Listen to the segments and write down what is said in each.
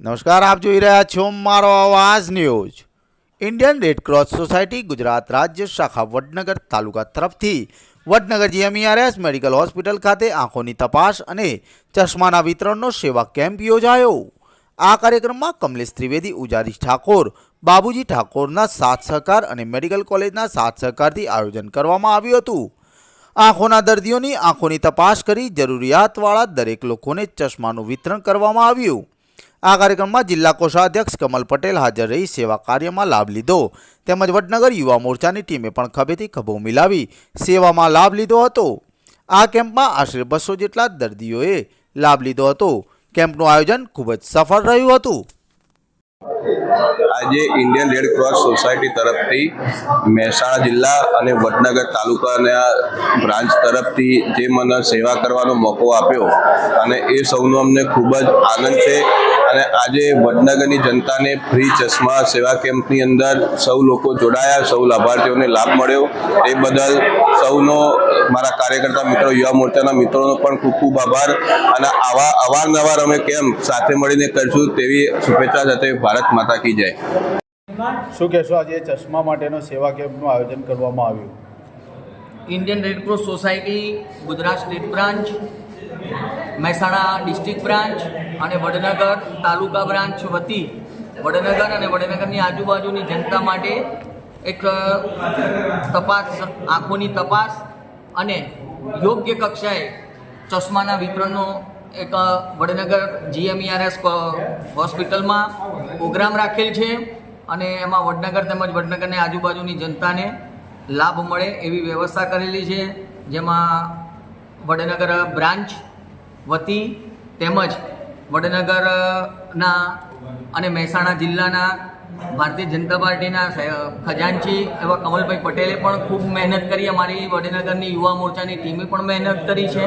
નમસ્કાર, આપ જોઈ રહ્યા છો મારો અવાજ news. Indian Red Cross Society Gujarat રાજ્ય શાખા વડનગર તાલુકા તરફથી વડનગર જીએમઈઆરએસ મેડિકલ હોસ્પિટલ ખાતે આંખોની તપાસ અને ચશ્માના વિતરણનો સેવા કેમ્પ યોજાયો. આ કાર્યક્રમમાં કમલેશ ત્રિવેદી ઉજારી ઠાકોર, બાબુજી ઠાકોરના સાથ સહકાર અને મેડિકલ કોલેજના સાથ સહકારથી આયોજન કરવામાં આવ્યું હતું. આંખોના દર્દીઓની આંખોની તપાસ કરી જરૂરિયાતવાળા દરેક લોકોને ચશ્માનું વિતરણ કરવામાં આવ્યું. આ કાર્યક્રમમાં જિલ્લા કોષાધ્યક્ષ કમલ પટેલ હાજર રહી, સેવા કાર્યમાં લાભ લીધો. તેમજ વડનગર યુવા મોરચાની ટીમે પણ ખભેથી ખભો મિલાવી સેવામાં લાભ લીધો હતો. આ કેમ્પમાં આશરે બસો જેટલા દર્દીઓએ લાભ લીધો હતો. કેમ્પનું આયોજન ખૂબ જ સફળ રહ્યું હતું. આજે ઇન્ડિયન રેડ ક્રોસ સોસાયટી તરફથી મહેસાણા જિલ્લા અને વડનગર તાલુકાના બ્રાન્ચ તરફથી જે મને સેવા કરવાનો મોકો આપ્યો અને એ સૌનો અમને ખૂબ જ આનંદ છે. અને આજે વડનગરની જનતાને ફ્રી ચશ્મા સેવા કેમ્પની અંદર સૌ લોકો જોડાયા સૌ લાભાર્થીઓને લાભ મળ્યો. એ બદલ સૌનો મારા કાર્યકર્તા મિત્રો યુવા મોરચાના મિત્રોનો પણ ખૂબ ખૂબ આભાર. અને આવા અવારનવાર અમે કેમ્પ સાથે મળીને કરશું તેવી શુભેચ્છા સાથે ભારત માતા કી જય. શું કહેશો આજે ચશ્મા માટેનો સેવા કેમ્પનું આયોજન કરવામાં આવ્યું? Indian Red Cross Society Gujarat State Branch Mehsana District Branch અને વડનગર તાલુકા બ્રાન્ચ વતી વડનગર અને વડનગરની આજુબાજુની જનતા માટે એક તપાસ, આંખોની તપાસ અને યોગ્ય કક્ષાએ ચશ્માના વિતરણનો એક વડનગર જીએમઈઆરએસ હોસ્પિટલમાં પ્રોગ્રામ રાખેલ છે અને એમાં વડનગર તેમજ વડનગરની આજુબાજુની જનતાને લાભ મળે એવી વ્યવસ્થા કરેલી છે જેમાં વડનગર બ્રાન્ચ વતી તેમજ વડનગરના અને મહેસાણા જિલ્લાના ભારતીય જનતા પાર્ટીના ખજાનચી એવા કમલભાઈ પટેલે પણ ખૂબ મહેનત કરી. અમારી વડનગરની યુવા મોરચાની ટીમે પણ મહેનત કરી છે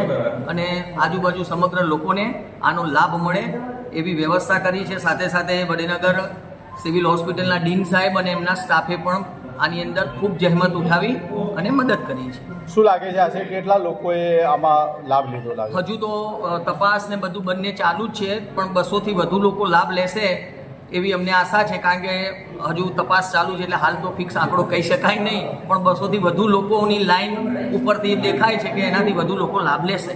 અને આજુબાજુ સમગ્ર લોકોને આનો લાભ મળે એવી વ્યવસ્થા કરી છે. સાથે સાથે વડનગર સિવિલ હોસ્પિટલના ડીન સાહેબ અને એમના સ્ટાફે પણ આની અંદર ખૂબ જહેમત ઉઠાવી અને મદદ કરી છે. શું લાગે છે આજે કેટલા લોકોએ આમાં લાભ લીધો લાગે? હજુ તો તપાસ ને બધું બંને ચાલુ જ છે પણ બસોથી વધુ લોકો લાભ લેશે એવી અમને આશા છે કારણ કે હજુ તપાસ ચાલુ છે એટલે હાલ તો ફિક્સ આંકડો કહી શકાય નહીં પણ બસોથી વધુ લોકોની લાઈન ઉપરથી દેખાય છે કે એનાથી વધુ લોકો લાભ લેશે.